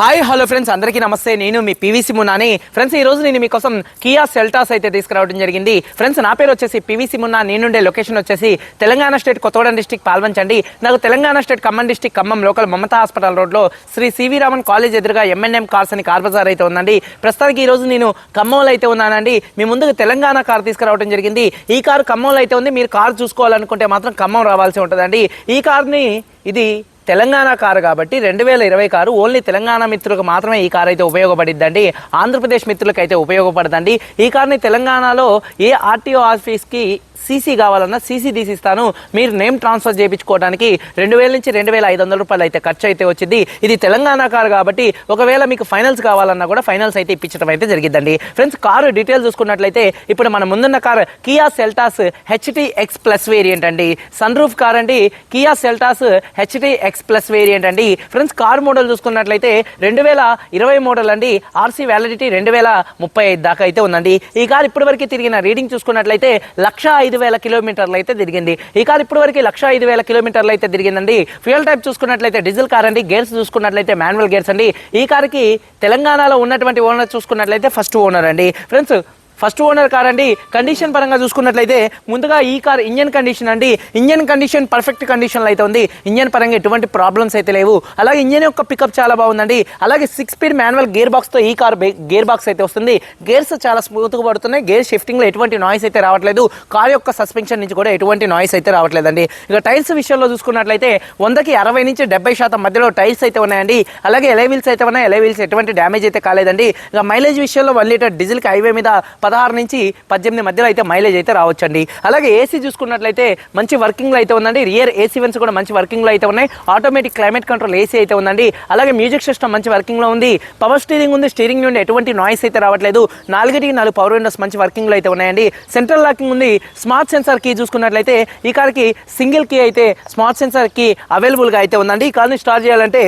Hi hello friends అందరికీ నమస్తే. నేను మీ పీవీసీ మున్నాని ఫ్రెండ్స్ ఈ రోజు నేను మీకోసం కియా సెల్టాస్ అయితే తీసుకురావడం జరిగింది. ఫ్రెండ్స్ నా పేరు వచ్చేసి పీవీసీ మున్నా నేనుండే లొకేషన్ వచ్చేసి తెలంగాణ స్టేట్ కొత్తగూడెం డిస్టిక్ పాల్వంచండి. నాకు Telangana state Khammam district Khammam local Mamata hospital రోడ్లో Shri C V Raman college ఎదురుగా ఎంఎన్ఎం కార్స్ అని కార్ బజార్ అయితే ఉందండి. ప్రస్తుతానికి ఈ రోజు నేను ఖమ్మంలో అయితే ఉన్నానండి. మీ ముందుకు తెలంగాణ కార్ తీసుకురావడం జరిగింది. ఈ కారు ఖమ్మంలో అయితే ఉంది. మీరు కారు చూసుకోవాలనుకుంటే మాత్రం ఖమ్మం రావాల్సి ఉంటుందండి. ఈ కార్ని ఇది తెలంగాణ కారు కాబట్టి రెండు వేల ఇరవై కారు ఓన్లీ తెలంగాణ మిత్రులకు మాత్రమే ఈ కారు అయితే ఉపయోగపడిద్దండి. ఆంధ్రప్రదేశ్ మిత్రులకు అయితే ఉపయోగపడదండి. ఈ కార్ని తెలంగాణలో ఏ ఆర్టీఓ ఆఫీస్కి సీసీ కావాలన్నా సీసీ తీసిస్తాను. మీరు నేమ్ ట్రాన్స్ఫర్ చేయించుకోవడానికి రెండు వేల నుంచి రెండు వేల ఐదు వందల రూపాయలు అయితే ఖర్చు అయితే వచ్చింది. ఇది తెలంగాణ కారు కాబట్టి ఒకవేళ మీకు ఫైనల్స్ కావాలన్నా కూడా ఫైనల్స్ అయితే ఇప్పించడం అయితే జరిగిద్దండి. ఫ్రెండ్స్ కారు డీటెయిల్స్ చూసుకున్నట్లయితే ఇప్పుడు మన ముందున్న car Kia Seltos HT X plus variant అండి. సన్ రూఫ్ కార్ అండి Kia Seltos HT X plus variant అండి. ఫ్రెండ్స్ కార్ మోడల్ చూసుకున్నట్లయితే రెండు వేల ఇరవై మోడల్ అండి. ఆర్సీ వ్యాలిడిటీ రెండు వేల ముప్పై ఐదు దాకా అయితే ఉందండి. ఈ కార్ ఇప్పటివరకు తిరిగిన రీడింగ్ చూసుకున్నట్లయితే లక్ష ఐదు ఐదు వేల కిలోమీటర్లు అయితే తిరిగింది. ఈ కార్ ఇప్పటివరకు లక్ష ఐదు వేల కిలోమీటర్లు అయితే తిరిగిందండి. ఫ్యూయల్ టైప్ చూసుకున్నట్లయితే డీజిల్ కార్ అండి. గేర్స్ చూసుకున్నట్లయితే మాన్యువల్ గేర్స్ అండి. ఈ కార్కి తెలంగాణలో ఉన్నటువంటి ఓనర్ చూసుకున్నట్లయితే ఫస్ట్ ఓనర్ అండి. ఫ్రెండ్స్ ఫస్ట్ ఓనర్ కార్ అండి. కండిషన్ పరంగా చూసుకున్నట్లయితే ముందుగా ఈ కార్ ఇంజన్ కండిషన్ అండి. ఇంజన్ కండిషన్ పర్ఫెక్ట్ కండిషన్లో అయితే ఉంది. ఇంజన్ పరంగా ఎటువంటి ప్రాబ్లమ్స్ అయితే లేవు. అలాగే ఇంజన్ యొక్క పికప్ చాలా బాగుందండి. అలాగే సిక్స్ స్పీడ్ మాన్యువల్ గేర్ బాక్స్తో ఈ కార్ గేర్ బాక్స్ అయితే వస్తుంది. గేర్స్ చాలా స్మూత్గా పడుతున్నాయి. గేర్ షిఫ్టింగ్లో ఎటువంటి నాయిస్ అయితే రావట్లేదు. కార్ యొక్క సస్పెన్షన్ నుంచి కూడా ఎటువంటి నాయిస్ అయితే రావట్లేదండి. ఇక టైల్స్ విషయంలో చూసుకున్నట్లయితే వందకి అరవై నుంచి డెబ్బై శాతం మధ్యలో టైల్స్ అయితే ఉన్నాయండి. అలాగే ఎలైవిల్స్ అయితే ఉన్నాయి. ఎలై వీల్స్ ఎటువంటి డ్యామేజ్ అయితే కాలేదండి. ఇక మైలేజ్ విషయంలో వన్ లీటర్ డీజిల్కి హైవే మీద పదహారు నుంచి పద్దెనిమిది మధ్యలో అయితే మైలేజ్ అయితే రావచ్చండి. అలాగే ఏసీ చూసుకున్నట్లయితే మంచి వర్కింగ్లో అయితే ఉందండి. రియర్ ఏసీ వెన్స్ కూడా మంచి వర్కింగ్లో అయితే ఉన్నాయి. ఆటోమేటిక్ క్లైమేట్ కంట్రోల్ ఏసీ అయితే ఉందండి. అలాగే మ్యూజిక్ సిస్టమ్ మంచి వర్కింగ్లో ఉంది. పవర్ స్టీరింగ్ ఉంది. స్టీరింగ్ నుండి ఎటువంటి నాయిస్ అయితే రావట్లేదు. నాలుగిటికి నాలుగు పవర్ విండోస్ మంచి వర్కింగ్లో అయితే ఉన్నాయండి. సెంట్రల్ లాకింగ్ ఉంది. స్మార్ట్ సెన్సార్ కీ చూసుకున్నట్లయితే ఈ కార్కి సింగిల్ కీ అయితే స్మార్ట్ సెన్సార్ కీ అవైలబుల్గా అయితే ఉందండి. ఈ కార్ని స్టార్ట్ చేయాలంటే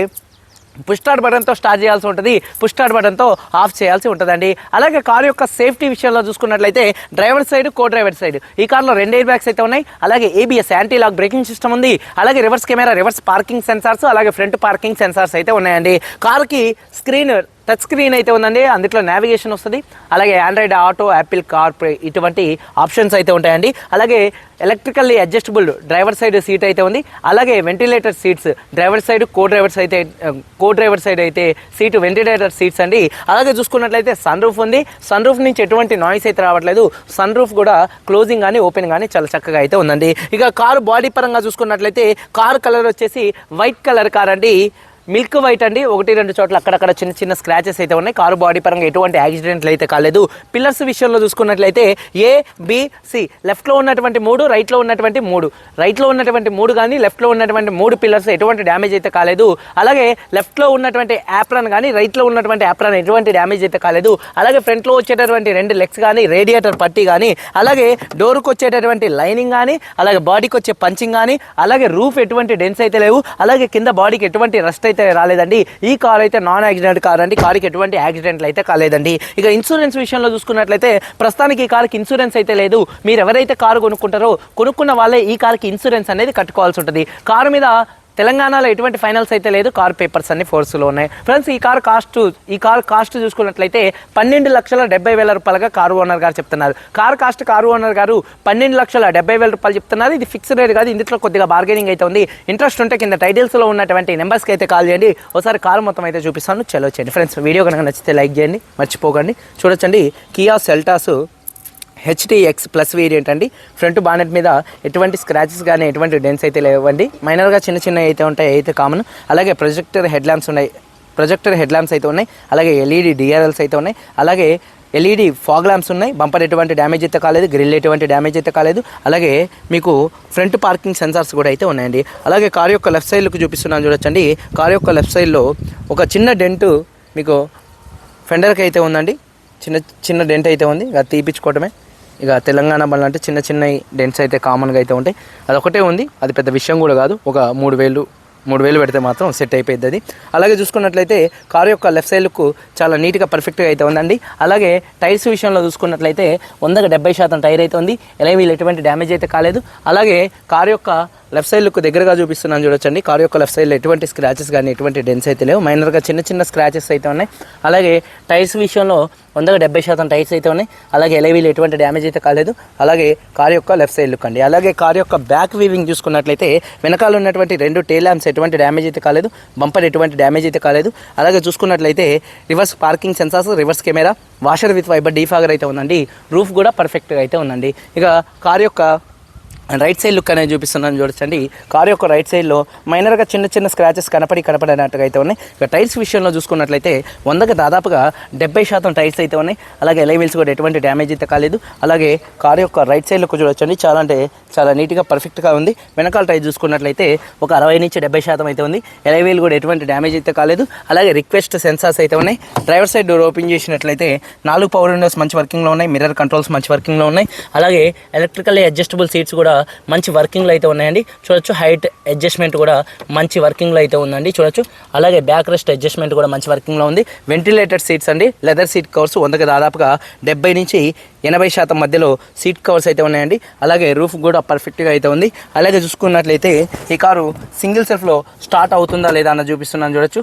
పుష్ స్టార్ట్ బటన్తో స్టార్ట్ చేయాల్సి ఉంటుంది. పుష్ స్టార్ట్ బటన్తో ఆఫ్ చేయాల్సి ఉంటుందండి. అలాగే కారు యొక్క సేఫ్టీ విషయంలో చూసుకున్నట్లయితే driver side co driver side. ఈ కార్లో రెండు ఎయిర్ బ్యాగ్స్ అయితే ఉన్నాయి. అలాగే ABS anti lock braking system ఉంది. అలాగే reverse camera reverse parking sensors అలాగే ఫ్రంట్ పార్కింగ్ సెన్సార్స్ అయితే ఉన్నాయండి. కార్కి స్క్రీన్ టచ్ స్క్రీన్ అయితే ఉందండి. అందులో నావిగేషన్ వస్తుంది. అలాగే ఆండ్రాయిడ్ ఆటో యాపిల్ కార్ప్రే ఇటువంటి ఆప్షన్స్ అయితే ఉంటాయండి. అలాగే electrically adjustable driver side seat అయితే ఉంది. అలాగే ventilator seats driver side co drivers అయితే కో డ్రైవర్ సైడ్ అయితే సీటు వెంటిలేటర్ సీట్స్ అండి. అలాగే చూసుకున్నట్లయితే సన్ రూఫ్ ఉంది. సన్ రూఫ్ నుంచి ఎటువంటి నాయిస్ అయితే రావట్లేదు. సన్ రూఫ్ కూడా క్లోజింగ్ కానీ ఓపెన్ కానీ చాలా చక్కగా అయితే ఉందండి. ఇక కారు బాడీ పరంగా చూసుకున్నట్లయితే కారు కలర్ వచ్చేసి వైట్ కలర్ కార్ అండి. మిల్క్ వైట్ అండి. ఒకటి రెండు చోట్ల అక్కడక్కడ చిన్న చిన్న స్క్రాచెస్ అయితే ఉన్నాయి. కారు బాడీ పరంగా ఎటువంటి యాక్సిడెంట్లు అయితే కాలేదు. పిల్లర్స్ విషయంలో చూసుకున్నట్లయితే ఏ బి సి లెఫ్ట్లో ఉన్నటువంటి మూడు రైట్లో ఉన్నటువంటి మూడు. రైట్లో ఉన్నటువంటి మూడు కానీ లెఫ్ట్లో ఉన్నటువంటి మూడు పిల్లర్స్ ఎటువంటి డ్యామేజ్ అయితే కాలేదు. అలాగే లెఫ్ట్లో ఉన్నటువంటి యాప్రాన్ కానీ రైట్లో ఉన్నటువంటి యాప్రాన్ ఎటువంటి డ్యామేజ్ అయితే కాలేదు. అలాగే ఫ్రంట్లో వచ్చేటటువంటి రెండు లెగ్స్ కానీ రేడియేటర్ పట్టి కానీ అలాగే డోర్కి వచ్చేటటువంటి లైనింగ్ కానీ అలాగే బాడీకి వచ్చే పంచింగ్ కానీ అలాగే రూఫ్ ఎటువంటి డెన్స్ అయితే లేవు. అలాగే కింద బాడీకి ఎటువంటి రస్ట్ అయితే రాలేదండి. ఈ కార్ అయితే నాన్ యాక్సిడెంట్ కార్ అండి. కార్కి ఎటువంటి యాక్సిడెంట్లు అయితే కాలేదండి. ఇక ఇన్సూరెన్స్ విషయంలో చూసుకున్నట్లయితే ప్రస్తుతానికి ఈ కార్కి ఇన్సూరెన్స్ అయితే లేదు. మీరు ఎవరైతే కారు కొనుక్కుంటారో కొనుక్కున్న వాళ్ళే ఈ కార్కి ఇన్సూరెన్స్ అనేది కట్టుకోవాల్సి ఉంటుంది. కారు మీద తెలంగాణలో ఎటువంటి ఫైనల్స్ అయితే లేదు. కార్ పేపర్స్ అన్ని ఫోర్స్లో ఉన్నాయి. ఫ్రెండ్స్ ఈ కార్ కాస్ట్ ఈ కార్ కాస్ట్ చూసుకున్నట్లయితే పన్నెండు లక్షల డెబ్బై వేల రూపాయలుగా కారు ఓనర్ గారు చెప్తున్నారు. కార్ కాస్ట్ కారు ఓనర్ గారు పన్నెండు లక్షల డెబ్బై వేల రూపాయలు చెప్తున్నారు. ఇది ఫిక్స్డ్ రేట్ కాదు. ఇందులో కొద్దిగా బార్గెనింగ్ అయితే ఉంది. ఇంట్రెస్ట్ ఉంటే కింద టైటిల్స్లో ఉన్నటువంటి నెంబర్స్కి అయితే కాల్ చేయండి. ఒకసారి కారు మొత్తం అయితే చూపిస్తాను. చలో చేయండి. ఫ్రెండ్స్ వీడియో కనుక నచ్చితే లైక్ చేయండి. మర్చిపోకండి. చూడొచ్చండి. Kia Seltos HDX plus variant అండి. ఫ్రంట్ బానెట్ మీద ఎటువంటి స్క్రాచెస్ కానీ ఎటువంటి డెన్స్ అయితే లేవండి. మైనర్గా చిన్న చిన్న అయితే ఉంటాయి అయితే కామన్. అలాగే ప్రొజెక్టర్ హెడ్ ల్యాంప్స్ ఉన్నాయి ప్రొజెక్టర్ హెడ్ ల్యాంప్స్ అయితే ఉన్నాయి అలాగే ఎల్ఈడి డిఆర్ఎల్స్ అయితే ఉన్నాయి అలాగే ఎల్ఈడి ఫాగ్ ల్యాంప్స్ ఉన్నాయి. బంపర్ ఎటువంటి డ్యామేజ్ అయితే కాలేదు గ్రిల్ ఎటువంటి డ్యామేజ్ అయితే కాలేదు. అలాగే మీకు ఫ్రంట్ పార్కింగ్ సెన్సార్స్ కూడా అయితే ఉన్నాయండి. అలాగే కార్ యొక్క లెఫ్ట్ సైడ్కి చూపిస్తున్నాను చూడొచ్చండి. కార్ యొక్క లెఫ్ట్ సైడ్లో ఒక చిన్న డెంటు మీకు ఫెండర్కి అయితే ఉందండి. చిన్న చిన్న డెంట్ అయితే ఉంది. అది తీపించుకోవటమే ఇక తెలంగాణ బండ్లు అంటే చిన్న చిన్న డెంట్స్ అయితే కామన్గా అయితే ఉంటాయి. అదొకటే ఉంది. అది పెద్ద విషయం కూడా కాదు. ఒక మూడు వేలు మూడు వేలు పెడితే మాత్రం సెట్ అయిపోయింది అది. అలాగే చూసుకున్నట్లయితే కారు యొక్క లెఫ్ట్ సైడ్ లుక్ చాలా నీట్గా పర్ఫెక్ట్గా అయితే ఉందండి. అలాగే టైర్స్ విషయంలో చూసుకున్నట్లయితే వందకు డెబ్బై శాతం టైర్ అయితే ఉంది. ఎలా వీళ్ళు ఎటువంటి డ్యామేజ్ అయితే కాలేదు. అలాగే కారు యొక్క లెఫ్ట్ సైడ్ లుక్ దగ్గరగా చూపిస్తున్నాను చూడొచ్చండి. కార్ యొక్క లెఫ్ట్ సైడ్లో ఎటువంటి స్క్రాచెస్ కానీ ఎటువంటి డెన్స్ అయితే లేవు. మైనర్గా చిన్న చిన్న స్క్రాచెస్ అయితే ఉన్నాయి. అలాగే టైర్స్ విషయంలో వందగా డెబ్బై శాతం టైర్స్ అయితే ఉన్నాయి. అలాగే ఎలవీలు ఎటువంటి డ్యామేజ్ అయితే కాలేదు. అలాగే కార్ యొక్క లెఫ్ట్ సైడ్ లుక్ అండి. అలాగే కార్ యొక్క బ్యాక్ వీవింగ్ చూసుకున్నట్లయితే వెనకాల ఉన్నటువంటి రెండు టేల్ ల్యాంప్స్ ఎటువంటి డ్యామేజ్ అయితే కాలేదు. బంపర్ ఎటువంటి డ్యామేజ్ అయితే కాలేదు. అలాగే చూసుకున్నట్లయితే reverse parking sensors reverse camera washer with wiper defogger అయితే ఉందండి. రూఫ్ కూడా పర్ఫెక్ట్గా అయితే ఉందండి. ఇక కార్ యొక్క రైట్ సైడ్ లుక్ అనేది చూపిస్తున్నాను చూడొచ్చండి కార్ యొక్క రైట్ సైడ్లో మైనర్గా చిన్న చిన్న స్క్రాచెస్ కనపడి కనపడినట్టుగా అయితే ఉన్నాయి. ఇక టైల్స్ విషయంలో చూసుకున్నట్లయితే వందకి దాదాపుగా డెబ్బై శాతం టైల్స్ అయితే ఉన్నాయి. అలాగే ఎలైవీల్స్ కూడా ఎటువంటి డ్యామేజ్ అయితే కాలేదు. అలాగే కార్ యొక్క రైట్ సైడ్ లుక్ చూడొచ్చండి. చాలా అంటే చాలా నీట్గా పర్ఫెక్ట్గా ఉంది. వెనకాల టైర్ చూసుకున్నట్లయితే ఒక అరవై నుంచి డెబ్బై శాతం అయితే ఉంది. ఎలైవీల్ కూడా ఎటువంటి డ్యామేజ్ అయితే కాలేదు. అలాగే రిక్వెస్ట్ సెన్సార్స్ అయితే ఉన్నాయి. డ్రైవర్ సైడ్ డోర్ ఓపెన్ చేసినట్లయితే నాలుగు పవర్ విండోస్ మంచి వర్కింగ్లో ఉన్నాయి. మిర్రర్ కంట్రోల్స్ మంచి వర్కింగ్లో ఉన్నాయి. అలాగే ఎలక్ట్రికల్ అడ్జస్టబుల్ సీట్స్ కూడా మంచి వర్కింగ్లో అయితే ఉన్నాయండి. చూడొచ్చు హైట్ అడ్జస్ట్మెంట్ కూడా మంచి వర్కింగ్లో అయితే ఉందండి. చూడొచ్చు అలాగే బ్యాక్ రెస్ట్ అడ్జస్ట్మెంట్ కూడా మంచి వర్కింగ్లో ఉంది. వెంటిలేటెడ్ సీట్స్ అండి లెదర్ సీట్ కవర్స్ వందకి దాదాపుగా డెబ్బై నుంచి ఎనభై శాతం మధ్యలో సీట్ కవర్స్ అయితే ఉన్నాయండి. అలాగే రూఫ్ కూడా పర్ఫెక్ట్గా అయితే ఉంది. అలాగే చూసుకున్నట్లయితే ఈ కారు సింగిల్ సెల్ఫ్లో స్టార్ట్ అవుతుందా లేదా అన్న చూపిస్తున్నాను చూడొచ్చు.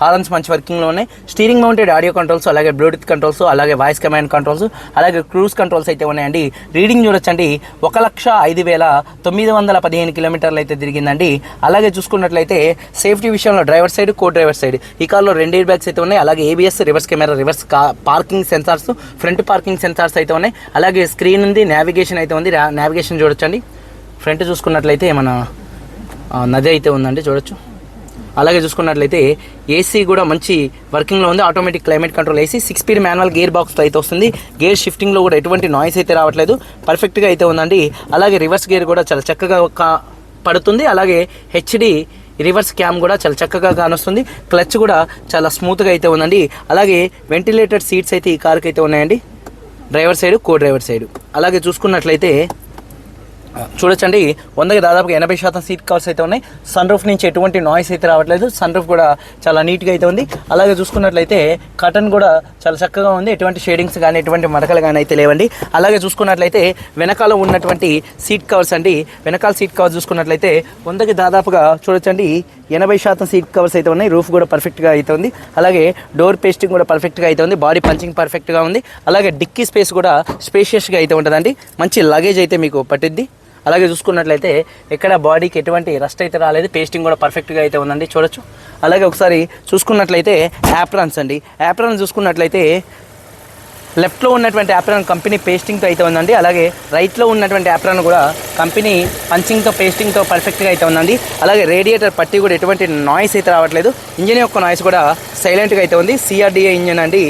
హార్న్స్ మంచి వర్కింగ్లో ఉన్నాయి స్టీరింగ్ మౌంటెడ్ ఆడియో కంట్రోల్స్ అలాగే బ్లూటూత్ కంట్రోల్స్ అలాగే వాయిస్ కమాండ్ కంట్రోల్స్ అలాగే క్రూజ్ కంట్రోల్స్ అయితే ఉన్నాయండి. రీడింగ్ చూడొచ్చండి. ఒక లక్ష ఐదు వేల తొమ్మిది వందల పదిహేను కిలోమీటర్లు అయితే తిరిగిందండి. అలాగే చూసుకున్నట్లయితే సేఫ్టీ విషయంలో driver side co driver side ఈ కార్లో రెండు ఎయిర్ బ్యాగ్స్ అయితే ఉన్నాయి. అలాగే ABS reverse camera reverse parking sensors front parking sensors అయితే ఉన్నాయి. అలాగే స్క్రీన్ ఉంది నావిగేషన్ అయితే ఉంది. నావిగేషన్ చూడొచ్చండి. ఫ్రంట్ చూసుకున్నట్లయితే మన నది అయితే ఉందండి చూడొచ్చు. అలాగే చూసుకున్నట్లయితే ఏసీ కూడా మంచి వర్కింగ్లో ఉంది. Automatic climate control AC six speed manual gear బాక్స్తో అయితే వస్తుంది. గేర్ షిఫ్టింగ్లో కూడా ఎటువంటి నాయిస్ అయితే రావట్లేదు. పర్ఫెక్ట్గా అయితే ఉందండి. అలాగే రివర్స్ గేర్ కూడా చాలా చక్కగా కా- పడుతుంది. అలాగే హెచ్డి రివర్స్ క్యామ్ కూడా చాలా చక్కగా కానొస్తుంది. క్లచ్ కూడా చాలా స్మూత్గా అయితే ఉందండి. అలాగే వెంటిలేటెడ్ సీట్స్ అయితే ఈ కార్కి అయితే ఉన్నాయండి. Driver side co driver side అలాగే చూసుకున్నట్లయితే చూడొచ్చండి. వందకి దాదాపుగా ఎనభై శాతం సీట్ కవర్స్ అయితే ఉన్నాయి. సన్ రూఫ్ నుంచి ఎటువంటి నాయిస్ అయితే రావట్లేదు. సన్ రూఫ్ కూడా చాలా నీట్గా అయితే ఉంది. అలాగే చూసుకున్నట్లయితే కటన్ కూడా చాలా చక్కగా ఉంది. ఎటువంటి షేడింగ్స్ కానీ ఎటువంటి మడకలు కానీ అయితే లేవండి. అలాగే చూసుకున్నట్లయితే వెనకాల ఉన్నటువంటి సీట్ కవర్స్ అండి. వెనకాల సీట్ కవర్స్ చూసుకున్నట్లయితే వందకి దాదాపుగా చూడొచ్చండి. ఎనభై శాతం సీట్ కవర్స్ అయితే ఉన్నాయి. రూఫ్ కూడా పర్ఫెక్ట్గా అయితే ఉంది. అలాగే డోర్ పేస్టింగ్ కూడా పర్ఫెక్ట్గా అయితే ఉంది. బాడీ పంచింగ్ పర్ఫెక్ట్గా ఉంది. అలాగే డిక్కీ స్పేస్ కూడా స్పేషియస్గా అయితే ఉంటుందండి. మంచి లగేజ్ అయితే మీకు పట్టిద్ది. అలాగే చూసుకున్నట్లయితే ఎక్కడ బాడీకి ఎటువంటి రస్ట్ అయితే రాలేదు పేస్టింగ్ కూడా పర్ఫెక్ట్గా అయితే ఉందండి చూడొచ్చు. అలాగే ఒకసారి చూసుకున్నట్లయితే యాప్రాన్స్ అండి. యాప్రాన్ చూసుకున్నట్లయితే లెఫ్ట్లో ఉన్నటువంటి యాప్రాన్ కంపెనీ పేస్టింగ్తో అయితే ఉందండి. అలాగే రైట్లో ఉన్నటువంటి యాప్రాన్ కూడా కంపెనీ పంచింగ్తో పేస్టింగ్తో పర్ఫెక్ట్గా అయితే ఉందండి. అలాగే రేడియేటర్ పట్టి కూడా ఎటువంటి నాయిస్ అయితే రావట్లేదు. ఇంజిన్ యొక్క నాయిస్ కూడా సైలెంట్గా అయితే ఉంది. సిఆర్డిఏ ఇంజిన్ అండి.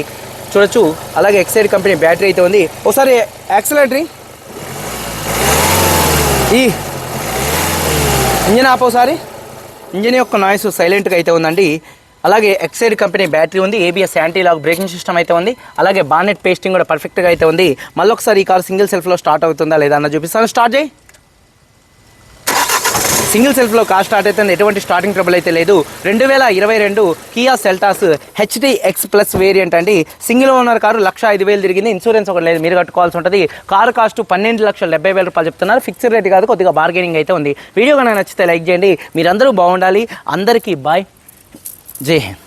చూడొచ్చు. అలాగే ఎక్సైడ్ కంపెనీ బ్యాటరీ అయితే ఉంది. ఒకసారి యాక్సిలేటరీ. ఈ ఇంజిన్ ఆపోసారి ఇంజిన్ యొక్క నాయిస్ సైలెంట్గా అయితే ఉందండి. అలాగే ఎక్సైడ్ కంపెనీ బ్యాటరీ ఉంది. ABS anti lock braking system అయితే ఉంది. అలాగే బానెట్ పేస్టింగ్ కూడా పర్ఫెక్ట్గా అయితే ఉంది. మళ్ళీ ఒకసారి ఈ కార్ సింగిల్ సెల్ఫ్లో స్టార్ట్ అవుతుందా లేదా అన్న చూపిస్తాను. స్టార్ట్ చేయి. సింగిల్ సెల్ఫ్లో కార్ స్టార్ట్ అవుతుంది ఎటువంటి స్టార్టింగ్ ట్రబుల్ అయితే లేదు. రెండు వేల ఇరవై రెండు Kia Seltos HD X plus variant అండి. సింగిల్ ఓనర్ కారు లక్ష ఐదు వేలు తిరిగింది. ఇన్సూరెన్స్ ఒకటి లేదు. మీరు కట్టుకోవాల్సి ఉంటుంది. కారు కాస్ట్ పన్నెండు లక్షల డెబ్బై వేల రూపాయలు చెప్తున్నారు. ఫిక్స్డ్ రేట్ కాదు. కొద్దిగా బార్గెనింగ్ అయితే ఉంది. వీడియో కనుక నచ్చితే లైక్ చేయండి. మీరందరూ బాగుండాలి. అందరికీ బాయ్. జై హింద్.